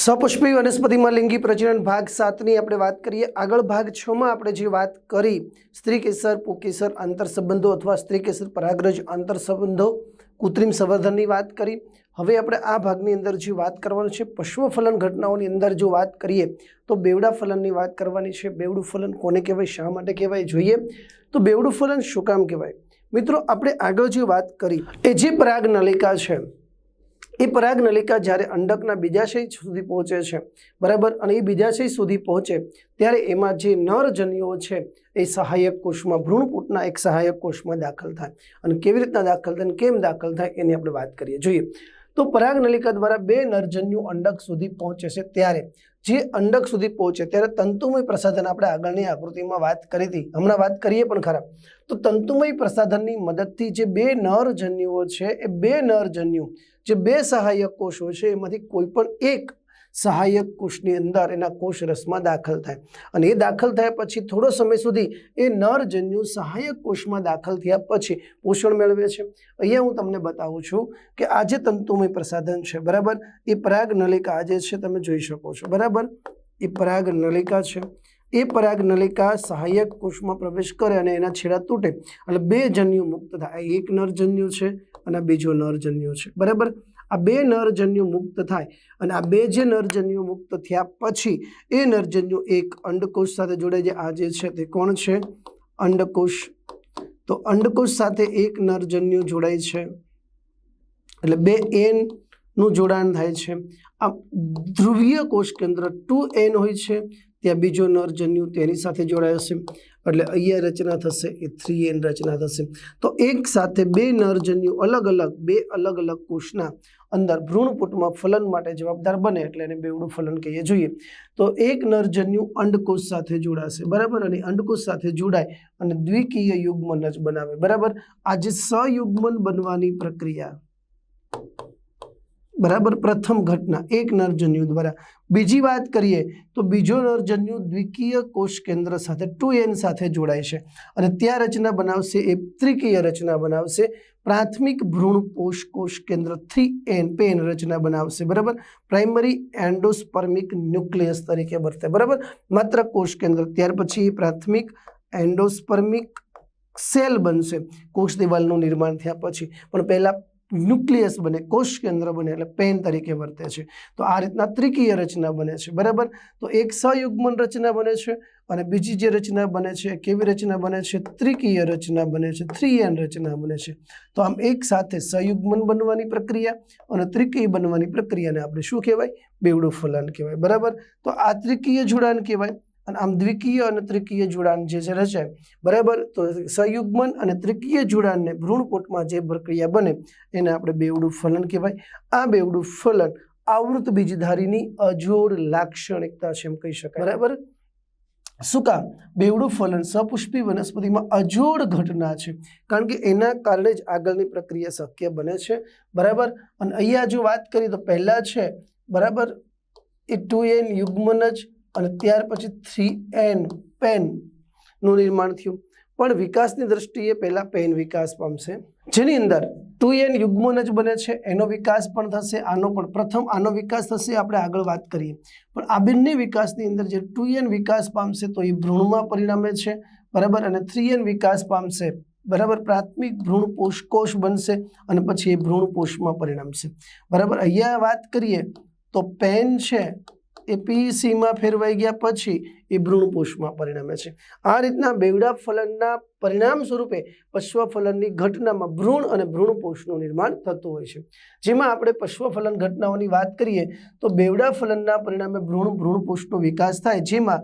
સપુષ્પી વનસ્પતિમાં લિંગી પ્રજનન ભાગ સાતની આપણે વાત કરીએ. આગળ ભાગ છમાં આપણે જે વાત કરી, સ્ત્રી કેસર પુકેસર આંતર સંબંધો અથવા સ્ત્રી કેસર પરાગ્રજ આંતર સંબંધો કૃત્રિમ સંવર્ધનની વાત કરી. હવે આપણે આ ભાગની અંદર જે વાત કરવાનું છે પશ્વ ફલન ઘટનાઓની અંદર જો વાત કરીએ, તો બેવડા ફલનની વાત કરવાની છે. બેવડું ફલન કોને કહેવાય? શા માટે કહેવાય? જોઈએ. તો બેવડું ફલન શું કામ કહેવાય? મિત્રો, આપણે આગળ જે વાત કરી, એ જે પરાગ નલિકા છે એ પરાગ નલિકા જ્યારે અંડકના બીજાશય સુધી પહોંચે છે, બરાબર? અને એ બીજાશય સુધી પહોંચે ત્યારે એમાં જે નરજન્યુઓ છે, એ સહાયક કોષમાં, ભ્રૂણપૂટના એક સહાયક કોષમાં દાખલ થાય. અને કેવી રીતના દાખલ થાય અને કેમ દાખલ થાય એની આપણે વાત કરીએ. જોઈએ. તો પરાગ નલિકા દ્વારા બે નરજન્યુ અંડક સુધી પહોંચે છે ત્યારે. જે અંડક સુધી પહોંચે ત્યારે તંતુમય પ્રસાધન આપણે આગળની આકૃતિમાં વાત કરી હતી. હમણાં વાત કરીએ પણ ખરા. તો તંતુમય પ્રસાધનની મદદથી જે બે નરજન્યુઓ છે, એ બે નરજન્યુ, જે બે સહાયક કોષો છે, એમાંથી કોઈ પણ એક સહાયક કોષની અંદર એના કોષ રસમાં દાખલ થાય. અને એ દાખલ થયા પછી થોડો સમય સુધી એ નરજન્યુ સહાયક કોષમાં દાખલ થયા પછી પોષણ મેળવે છે. અહીંયા હું તમને બતાવું છું કે આ જે તંતુમય પ્રસાધન છે, બરાબર? એ પરાગ નલિકા આજે છે, તમે જોઈ શકો છો, બરાબર? એ પરાગ નલિકા છે. એ પરાગ નલિકા સહાયક કોષમાં પ્રવેશ કરે અને એના છેડા તૂટે. એટલે બે જન્યુ મુક્ત થાય. એક નરજન્યુ છે અને બીજો નરજન્યુ છે, બરાબર? આ બે નરજન્યુ મુક્ત થાય અને આ બે જે નરજન્યુ મુક્ત થયા પછી એ નરજન્યુ એક અંડકોષ સાથે જોડે છે આ જે છે તે કોણ છે? અંડકોષ. તો અંડકોષ સાથે એક નરજન્યુ જોડાય છે. એટલે બે એનનું જોડાણ થાય છે. આ ધ્રુવીય કોષ કેન્દ્ર ટુ એન હોય છે. ત્યાં બીજો નરજન્યુ તેની સાથે જોડાયો છે. એટલે અહીંયા રચના થશે, એ થ્રી એન રચના થશે. તો એક સાથે બે નરજન્યુ અલગ અલગ, બે અલગ અલગ કોષના અંદર ભ્રૂણપુટમાં ફલન માટે જવાબદાર બને એટલે એને બેવડું ફલન કહીએ જોઈએ. તો એક નરજન્યુ અંડકોષ સાથે જોડાશે, બરાબર? અને અંડકોષ સાથે જોડાય અને દ્વિકીય યુગ્મન જ બનાવે, બરાબર? આ જે સયુગ્મન બનવાની પ્રક્રિયા. બરાબર? પ્રથમ ઘટના, એક નરજન્યુ દ્વારા. બીજી વાત કરીએ તો બીજો નરજન્યુ દ્વિકીય કોષ કેન્દ્ર સાથે ટુ એન સાથે જોડાય છે. અને ત્યાં રચના બનાવશે, એ ત્રિકીય રચના બનાવશે. પ્રાથમિક ભ્રૂણ કોષ કોષ કેન્દ્ર થ્રી એન પેન રચના બનાવશે, બરાબર? પ્રાઇમરી એન્ડોસ્પર્મિક ન્યુક્લિયસ તરીકે વર્તે, બરાબર? માત્ર કોષ કેન્દ્ર. ત્યાર પછી પ્રાથમિક એન્ડોસ્પર્મિક સેલ બનશે, કોષ દિવાલનું નિર્માણ થયા પછી. પણ પહેલાં ન્યુક્લિયસ બને, કોષ કેન્દ્ર બને એટલે પેન તરીકે વર્તે છે. તો આ રીતના ત્રિકીય રચના બને છે, બરાબર? તો એક સયુગ્મન રચના બને છે અને બીજી જે રચના બને છે, કેવી રચના બને છે? ત્રિકીય રચના બને છે, થ્રી એન રચના બને છે. તો આમ એક સાથે સયુગ્મન બનવાની પ્રક્રિયા અને ત્રિકીય બનવાની પ્રક્રિયાને આપણે શું કહેવાય? બેવડું ફલન કહેવાય, બરાબર? તો આ ત્રિકીય જોડાણ કહેવાય. અને આમ દ્વિકીય અને ત્રિકીય જોડાણ જે છે રચાય. બરાબર? તો સંયુગ્મન અને ત્રિકીય જોડાણને ભ્રૂણપોટમાં જે પ્રક્રિયા બને, એને આપણે બેવડું ફલન કહેવાય. આ બેવડું ફલન આવૃત બીજધારીની અજોડ લાક્ષણિકતા છે એમ કહી શકાય. બરાબર? શું કામ? બેવડું ફલન સપુષ્પી વનસ્પતિમાં અજોડ ઘટના છે. કારણ કે એના કારણે જ આગળની પ્રક્રિયા શક્ય બને છે. બરાબર? અને અહીંયા જો વાત કરીએ તો પહેલાં છે, બરાબર? એ ટુ એન યુગ્મન જ અને ત્યાર પછી થ્રી એન પેનનું નિર્માણ થયું. પણ વિકાસની દ્રષ્ટિએ પહેલાં પેન વિકાસ પામશે. જેની અંદર ટુ એન યુગ્મન જ બને છે, એનો વિકાસ પણ થશે, આનો પણ. પ્રથમ આનો વિકાસ થશે, આપણે આગળ વાત કરીએ. પણ આ બંને વિકાસની અંદર જે ટુ એન વિકાસ પામશે, તો એ ભ્રૂણમાં પરિણમે છે, બરાબર? અને થ્રી એન વિકાસ પામશે, બરાબર? પ્રાથમિક ભ્રૂણ પોષકોષ બનશે અને પછી એ ભ્રૂણ પોષમાં પરિણમશે. બરાબર? અહીંયા વાત કરીએ તો પેન છે એ પીસીમાં ફેરવાઈ ગયા પછી એ ભ્રૂણપોષમાં પરિણમે છે. આ રીતના બેવડા ફલનના પરિણામ સ્વરૂપે પશ્વફલનની ઘટનામાં ભ્રૂણ અને ભ્રૂણપોષનું નિર્માણ થતું હોય છે. જેમાં આપણે પશ્વફલન ઘટનાઓની વાત કરીએ તો બેવડા ફલનના પરિણામે ભ્રૂણ, ભ્રૂણપોષનો વિકાસ થાય, જેમાં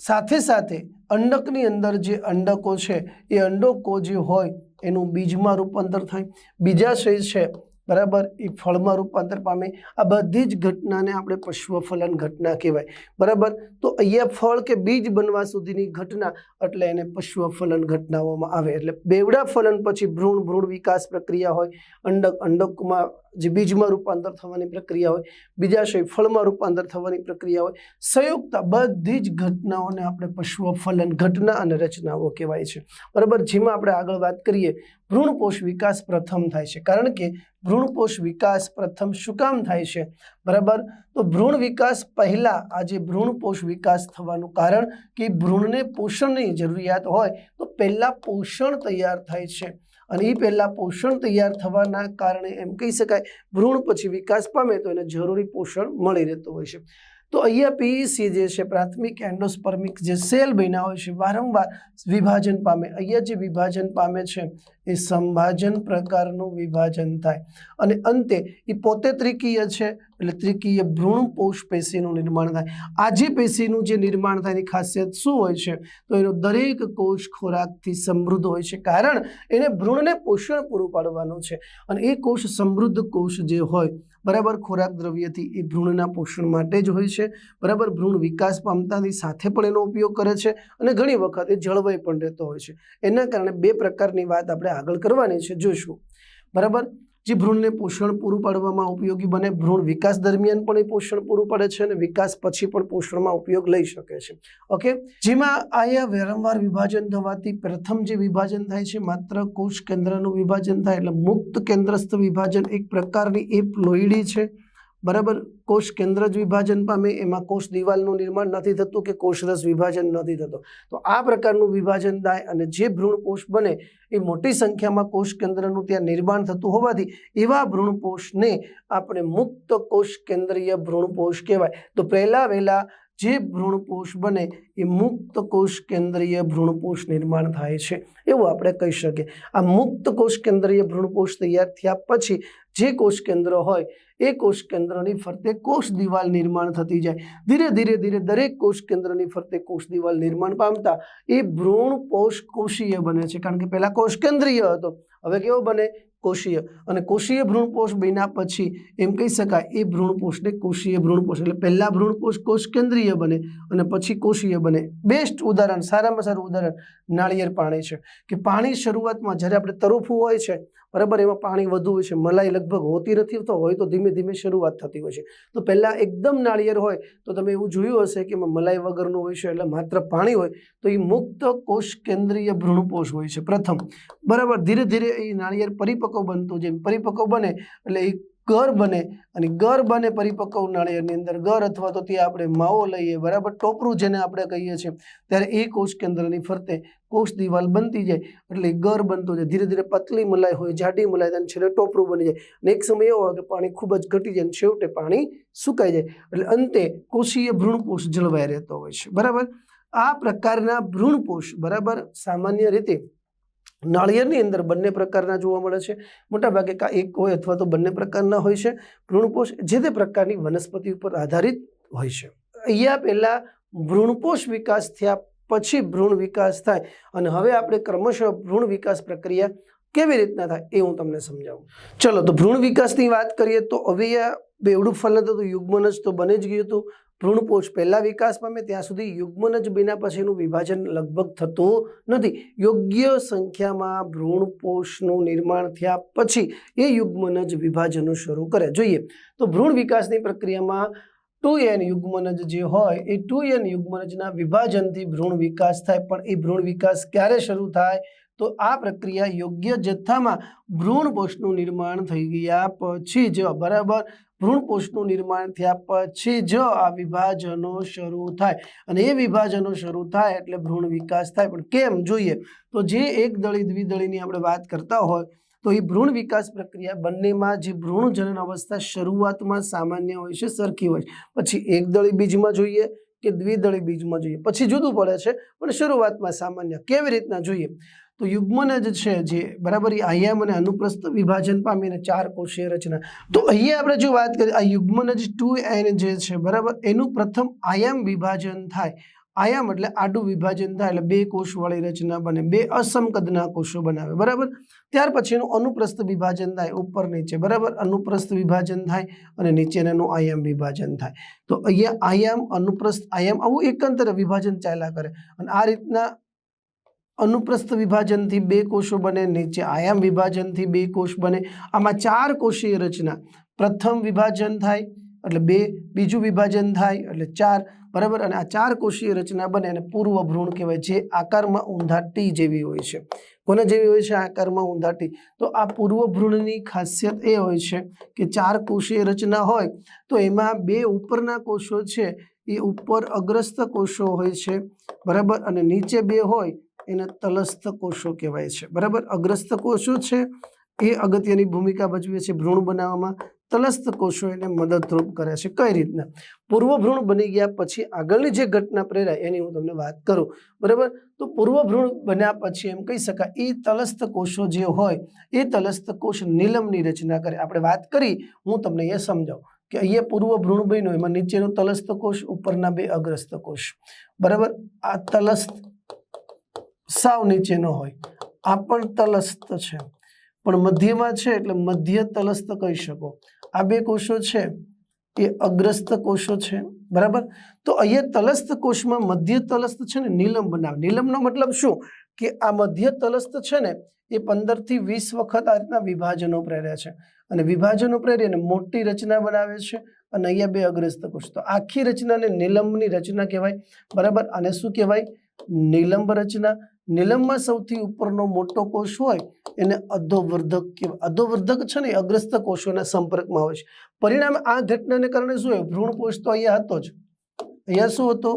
સાથે સાથે અંડકની અંદર જે અંડકો છે, એ અંડકો જે હોય એનું બીજમાં રૂપાંતર થાય. બીજાશય છે બરાબર? એ ફળમાં રૂપાંતર પામે. આ બધી જ ઘટનાને આપણે પશ્વફલન ઘટના કહેવાય. બરાબર? તો અહીંયા ફળ કે બીજ બનવા સુધીની ઘટના એટલે એને પશ્વફલન ઘટનાઓમાં આવે. એટલે બેવડા ફલન પછી ભ્રૂણ ભ્રૂણ વિકાસ પ્રક્રિયા હોય. અંડક, અંડકમાં જે બીજમાં રૂપાંતર થવાની પ્રક્રિયા હોય. બીજાશય ફળમાં રૂપાંતર થવાની પ્રક્રિયા હોય. સંયુક્ત બધી જ ઘટનાઓને આપણે પશ્વફલન ઘટના અને રચનાઓ કહેવાય છે. બરાબર? જેમાં આપણે આગળ વાત કરીએ. ભ્રૂણકોષ વિકાસ પ્રથમ થાય છે. કારણ કે ભ્રૂણકોષ વિકાસ પ્રથમ શું કામ થાય છે? બરાબર? તો ભ્રૂણ વિકાસ પહેલાં આજે ભ્રૂણપોષ વિકાસ થવાનું કારણ કે ભ્રૂણને પોષણની જરૂરિયાત હોય તો પહેલાં પોષણ તૈયાર થાય છે. અને એ પહેલાં પોષણ તૈયાર થવાના કારણે એમ કહી શકાય, ભ્રૂણ પછી વિકાસ પામે તો એને જરૂરી પોષણ મળી રહેતું હોય છે. તો અહીંયા પીઈસી જે છે, પ્રાથમિક એન્ડોસ્પર્મિક જે સેલ બન્યા હોય છે, વારંવાર વિભાજન પામે. અહીંયા જે વિભાજન પામે છે, એ સંભાજન પ્રકારનું વિભાજન થાય. અને અંતે એ પોતે ત્રિકીય છે એટલે ત્રિકીય ભ્રૂણ પોષ પેશીનું નિર્માણ થાય. આ જે પેશીનું જે નિર્માણ થાય એની ખાસિયત શું હોય છે? તો એનો દરેક કોષ ખોરાકથી સમૃદ્ધ હોય છે. કારણ એને ભ્રૂણને પોષણ પૂરું પાડવાનું છે. અને એ કોષ સમૃદ્ધ કોષ જે હોય, બરાબર ખોરાક દ્રવ્યથી એ ભ્રૂણના પોષણ માટે જ હોય છે. બરાબર ભ્રૂણ વિકાસ પામતાની સાથે પણ એનો ઉપયોગ કરે છે અને ઘણી વખત એ જળવાઈ પણ રહેતો હોય છે. એના કારણે બે પ્રકારની વાત આપણે આગળ કરવાની છે. જોઈશું બરાબર? જે ભ્રૂણને પોષણ પૂરું પાડવામાં ઉપયોગી બને. ભ્રૂણ વિકાસ દરમિયાન પણ એ પોષણ પૂરું પાડે છે અને વિકાસ પછી પણ પોષણમાં ઉપયોગ લઈ શકે છે. ઓકે? જેમાં આયા વારંવાર વિભાજન થવાથી પ્રથમ જે વિભાજન થાય છે, માત્ર કોષ કેન્દ્રનું વિભાજન થાય એટલે મુક્ત કેન્દ્રસ્થ વિભાજન એક પ્રકારની એ પ્લોઈડી છે. બરાબર? કોષ કેન્દ્ર જ વિભાજન પામે એમાં કોષ દિવાલનું નિર્માણ નથી થતું કે કોષરસ વિભાજન નથી થતું. તો આ પ્રકારનું વિભાજન થાય અને જે ભ્રૂણકોષ બને એ મોટી સંખ્યામાં કોષ કેન્દ્રનું ત્યાં નિર્માણ થતું હોવાથી એવા ભ્રૂણકોષને આપણે મુક્ત કોષ કેન્દ્રીય ભ્રૂણકોષ કહેવાય. તો પહેલાં વહેલા જે ભ્રૂણકોષ બને એ મુક્ત કોષ કેન્દ્રીય ભ્રૂણકોષ નિર્માણ થાય છે. એવું આપણે કહી શકીએ. આ મુક્ત કોષ કેન્દ્રીય ભ્રૂણકોષ તૈયાર થયા પછી જે કોષ કેન્દ્ર હોય, એ કોષ કેન્દ્રની ફરતે કોષ દિવાલ નિર્માણ થતી જાય. ધીરે ધીરે ધીરે દરેક કોષ કેન્દ્રની ફરતે કોષ દિવાલ નિર્માણ પામતા એ ભ્રૂણ કોષ કોષીય બને છે. કારણ કે પહેલાં કોષ કેન્દ્રીય હતો. હવે કેવો બને? કોષીય અને કોષીય ભ્રૂણકોષ બન્યા પછી એમ કહી શકાય, એ ભ્રૂણકોષને કોષીય ભ્રૂણકોષ એટલે પહેલાં ભ્રૂણકોષ કોષ કેન્દ્રીય બને અને પછી કોષીય બને. બેસ્ટ ઉદાહરણ, સારામાં સારું ઉદાહરણ, નાળિયેર પાણી છે. કે પાણી શરૂઆતમાં જ્યારે આપણે તરફું હોય છે, બરાબર, એમાં પાણી વધુ હોય છે, મલાઈ લગભગ હોતી નથી તો હોય તો ધીમે ધીમે શરૂઆત થતી હોય છે. તો પહેલાં એકદમ નાળિયેર હોય તો તમે એવું જોયું હશે કે એમાં મલાઈ વગરનું હોય છે એટલે માત્ર પાણી હોય તો એ મુક્ત કોષ કેન્દ્રીય ભ્રૂણકોષ હોય છે, પ્રથમ. બરાબર, ધીરે ધીરે એ નાળિયેર પરિપક્વ બનતું જેમ પરિપક્વ બને એટલે એ ગર બને. અને ગર બને પરિપક્વ નાળિયેરની અંદર. ગર અથવા તો ત્યાં આપણે માવો લઈએ. બરાબર? ટોપરું જેને આપણે કહીએ છીએ. ત્યારે એ કોષ કેન્દ્રની ફરતે કોષ દિવાલ બનતી જાય. એટલે ગર બનતો જાય. ધીરે ધીરે પતલી મલાઈ હોય, જાડી મલાઈ થાય છેલ્લે ટોપરું બની જાય. અને એક સમય એવો હોય કે પાણી ખૂબ જ ઘટી જાય અને છેવટે પાણી સુકાઈ જાય. એટલે અંતે કોષીય ભ્રૂણકોષ જળવાઈ રહેતો હોય છે. બરાબર? આ પ્રકારના ભ્રૂણકોષ બરાબર સામાન્ય રીતે નાળિયેરની અંદર બંને પ્રકારના જોવા મળે છે. મોટાભાગે કાં એક હોય અથવા તો બંને પ્રકારના હોય છે. ભ્રૂણપોષ જે તે પ્રકારની વનસ્પતિ ઉપર આધારિત હોય છે. અહીંયા પહેલાં ભ્રૂણપોષ વિકાસ થયા પછી ભ્રૂણ વિકાસ થાય અને હવે આપણે ક્રમશઃ ભ્રૂણ વિકાસ પ્રક્રિયા કેવી રીતના થાય એ હું તમને સમજાવું. ચલો, તો ભ્રૂણ વિકાસની વાત કરીએ તો આ બેવડું ફલ હતું યુગ્મનજ તો બની જ ગયું હતું. ભ્રૂણકોષ પહેલાં વિકાસ પામે ત્યાં સુધી યુગ્મનજ બિના પછીનું વિભાજન લગભગ થતું નથી. યોગ્ય સંખ્યામાં ભ્રૂણપોષનું નિર્માણ થયા પછી એ યુગ્મનજ વિભાજનો શરૂ કરે જોઈએ તો ભ્રૂણ વિકાસની પ્રક્રિયામાં ટુ એન યુગ્મનજ જે હોય, એ ટુ એન યુગ્મનજના વિભાજનથી ભ્રૂણ વિકાસ થાય. પણ એ ભ્રૂણ વિકાસ ક્યારે શરૂ થાય? તો આ પ્રક્રિયા યોગ્ય જથ્થામાં ભ્રૂણપોષનું નિર્માણ થઈ ગયા પછી જ, બરાબર? ભ્રૂણપોષનું નિર્માણ થયા પછી જ આ વિભાજનો શરૂ થાય. અને એ વિભાજનો શરૂ થાય એટલે ભ્રૂણ વિકાસ થાય. પણ કેમ જોઈએ? તો જે એક દળી દ્વિદળીની આપણે વાત કરતા હોય, તો એ ભ્રૂણ વિકાસ પ્રક્રિયા બંનેમાં જે ભ્રૂણ જનન અવસ્થા શરૂઆતમાં સામાન્ય હોય છે, સરખી હોય છે. પછી એક દળી બીજમાં જોઈએ કે દ્વિદળી બીજમાં જોઈએ? પછી જુદું પડે છે, પણ શરૂઆતમાં સામાન્ય. કેવી રીતના જોઈએ? તો યુગ્મનજ છે જે બરાબર એ આયામ અને અનુપ્રસ્થ વિભાજન પામીને ચાર કોષીય રચના. તો અહીંયા આપણે જો વાત કરીએ, આ યુગ્મન જ ટુ એન જે છે, બરાબર, એનું પ્રથમ આયામ વિભાજન થાય. આયામ એટલે આડું વિભાજન થાય, એટલે બે કોષવાળી રચના બને, બે અસમ કદના કોષો બનાવે, બરાબર? ત્યાર પછી એનું અનુપ્રસ્થ વિભાજન થાય, ઉપર નીચે, બરાબર? અનુપ્રસ્થ વિભાજન થાય અને નીચેનાનું આયામ વિભાજન થાય. તો અહીંયા આયામ, અનુપ્રસ્થ આયામ આવું એકંતરે વિભાજન ચાલ્યા કરે. અને આ રીતના અનુપ્રસ્થ વિભાજનથી બે કોષો બને, નીચે આયામ વિભાજનથી બે કોષ બને. આમાં ચાર કોષીય રચના. પ્રથમ વિભાજન થાય, એટલે બે, બીજું વિભાજન થાય, એટલે ચાર. બરાબર? અને આ ચાર કોષીય રચના બને અને પૂર્વ ભ્રૂણ કહેવાય, જે આકારમાં ઊંધા ટી જેવી હોય છે. કોને જેવી હોય છે? આકારમાં ઊંધા ટી. તો આ પૂર્વ ભ્રૂણની ખાસિયત એ હોય છે કે ચાર કોષીય રચના હોય, તો એમાં બે ઉપરના કોષો છે, એ ઉપર અગ્રસ્ત કોષો હોય છે. બરાબર? અને નીચે બે હોય એને તલસ્થ કોષો કહેવાય છે. બરાબર? અગ્રસ્ત કોષો છે, એ અગત્યની ભૂમિકા ભજવે છે ભ્રૂણ બનાવવામાં. તલસ્થ કોષો એને મદદરૂપ કરે છે. કઈ રીતના? પૂર્વ ભ્રૂણ બની ગયા પછી આગળની જે ઘટના પ્રેરાય, એની હું તમને વાત કરું. બરાબર? તો પૂર્વ ભ્રૂણ બન્યા પછી એમ કહી શકાય એ તલસ્થ કોષો જે હોય, એ તલસ્થ કોષ નીલમની રચના કરે. આપણે વાત કરી, હું તમને એ સમજાવું કે અહીંયા પૂર્વ ભ્રૂણ બન્યું, એમાં નીચેનો તલસ્થ કોષ, ઉપરના બે અગ્રસ્ત કોષ. બરાબર? આ તલસ્થ સાવ નીચેનો હોય. આ પણ તલસ્થ છે. પણ મધ્યમાં છે એટલે મધ્ય તલસ્થ કહી શકો. આ બે કોષો છે. એ અગ્રસ્ત કોષો છે. બરાબર? તો અહીંયા તલસ્થ કોષમાં મધ્ય તલસ્થ છે ને નીલમ બનાવે. નીલમનો મતલબ શું? કે આ મધ્ય તલસ્થ છે ને એ પંદરથી વીસ વખત આ રીતના વિભાજનો પ્રેરે છે. અને વિભાજનો પ્રેરી અને મોટી રચના બનાવે છે અને અહીંયા બે અગ્રસ્ત કોષ. તો આખી રચનાને નીલમની રચના કહેવાય. બરાબર? અને શું કહેવાય? નીલંબ રચના. નીલમમાં સૌથી ઉપરનો મોટો કોષ હોય, એને અધોવર્ધક કહેવાય અધોવર્ધક છે ને અગ્રસ્ત કોષોના સંપર્કમાં આવે છે. પરિણામે આ ઘટનાને કારણે શું હોય? ભ્રૂણકોષ તો અહીંયા હતો જ. અહીંયા શું હતો?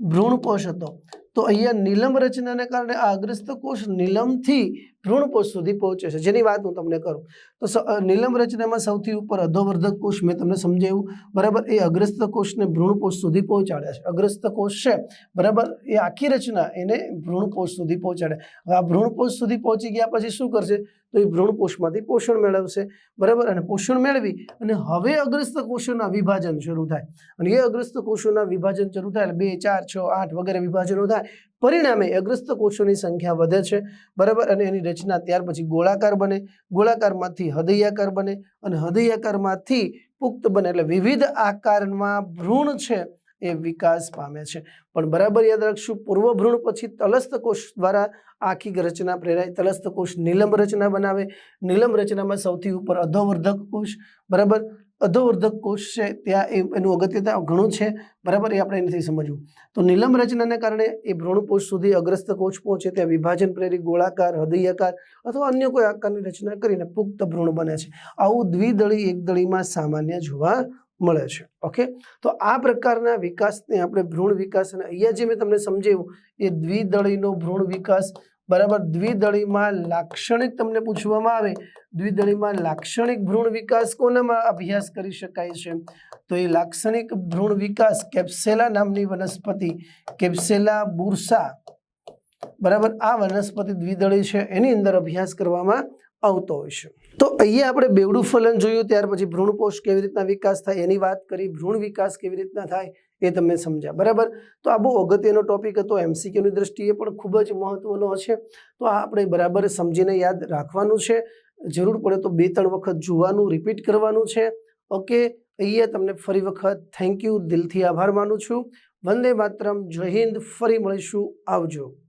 ભ્રૂણકોષ હતો. તો અહીંયા નીલમ રચનાને કારણે આ અગ્રસ્ત કોષ નીલમથી ભ્રૂણ કોષ સુધી પહોંચે છે. જેની વાત હું તમને કરું. તો નીલમ રચનામાં સૌથી ઉપર અધોવર્ધક કોષ મેં તમને સમજાવ્યું. બરાબર, એ અગ્રસ્ત કોષને ભ્રૂણ કોષ સુધી પહોંચાડે છે. અગ્રસ્ત કોષ છે. બરાબર, એ આખી રચના એને ભ્રૂણ કોષ સુધી પહોંચાડે. હવે આ ભ્રૂણ કોષ સુધી પહોંચી ગયા પછી શું કરશે? તો એ ભ્રૂણ કોષમાંથી પોષણ મેળવશે. બરાબર, અને પોષણ મેળવી અને હવે અગ્રસ્ત કોષોના વિભાજન શરૂ થાય. અને એ અગ્રસ્ત કોષોના વિભાજન શરૂ થાય એટલે બે, ચાર, છ, આઠ વગેરે વિભાજનો થાય. પરિણામે અગ્રસ્ત કોષોની સંખ્યા વધે છે, બરાબર? અને એની રચના ત્યાર પછી ગોળાકાર બને. ગોળાકારમાંથી હૃદયાકાર બને અને હૃદયાકારમાંથી પુખ્ત બને. એટલે વિવિધ આકારમાં ભ્રૂણ છે એ વિકાસ પામે છે. પણ બરાબર યાદ રાખશું, પૂર્વ ભ્રૂણ પછી તલસ્થ કોષ દ્વારા આખી રચના પ્રેરાય તલસ્થ કોષ નીલમ રચના બનાવે. નીલમ રચનામાં સૌથી ઉપર અધોવર્ધક કોષ, બરાબર? અધોવર્ધક કોષ છે, ત્યાં એ એનું અગત્યતા ઘણું છે. બરાબર, એ આપણે નથી સમજવું. તો નીલમ રચનાને કારણે એ ભ્રૂણકોષ સુધી અગ્રસ્ત કોષ પહોંચે, ત્યાં વિભાજન પ્રેરી ગોળાકાર, હૃદયાકાર અથવા અન્ય કોઈ આકારની રચના કરીને પુખ્ત ભ્રૂણ બને છે. આવું દ્વિદળી એકદળીમાં સામાન્ય જોવા મળે છે. ઓકે? તો આ પ્રકારના વિકાસને આપણે ભ્રૂણ વિકાસ અને અહીંયા જે મેં તમને સમજાવ્યું, એ દ્વિદળીનો ભ્રૂણ વિકાસ બરાબર? દ્વિદળીમાં લાક્ષણિક તમને પૂછવામાં આવે દ્વિદળીમાં લાક્ષણિક ભ્રૂણ વિકાસ કોનામાં અભ્યાસ કરી શકાય છે? તો એ લાક્ષણિક ભ્રૂણ વિકાસ કેપ્સેલા નામની વનસ્પતિ, કેપ્સેલા બુરસા, બરાબર? આ વનસ્પતિ દ્વિદળી છે, એની અંદર અભ્યાસ કરવામાં આવતો હોય છે. તો અહીંયા આપણે બેવડું ફલન જોયું, ત્યાર પછી ભ્રૂણપોષ કેવી રીતના વિકાસ થાય, એની વાત કરી, ભ્રૂણ વિકાસ કેવી રીતના થાય એ તમે સમજ્યા. બરાબર? તો આ બહુ અગત્યનો ટોપિક હતો. એમસીક્યુની દ્રષ્ટિએ પણ ખૂબ જ મહત્વનો છે તો આ આપણે બરાબર સમજીને યાદ રાખવાનું છે. જરૂર પડે તો બે ત્રણ વખત જોવાનું રિપીટ કરવાનું છે. ઓકે અહીંયા તમને ફરી વખત થેન્ક યુ દિલથી આભાર માનું છું. વંદે માતરમ. જય હિન્દ. ફરી મળીશું. આવજો.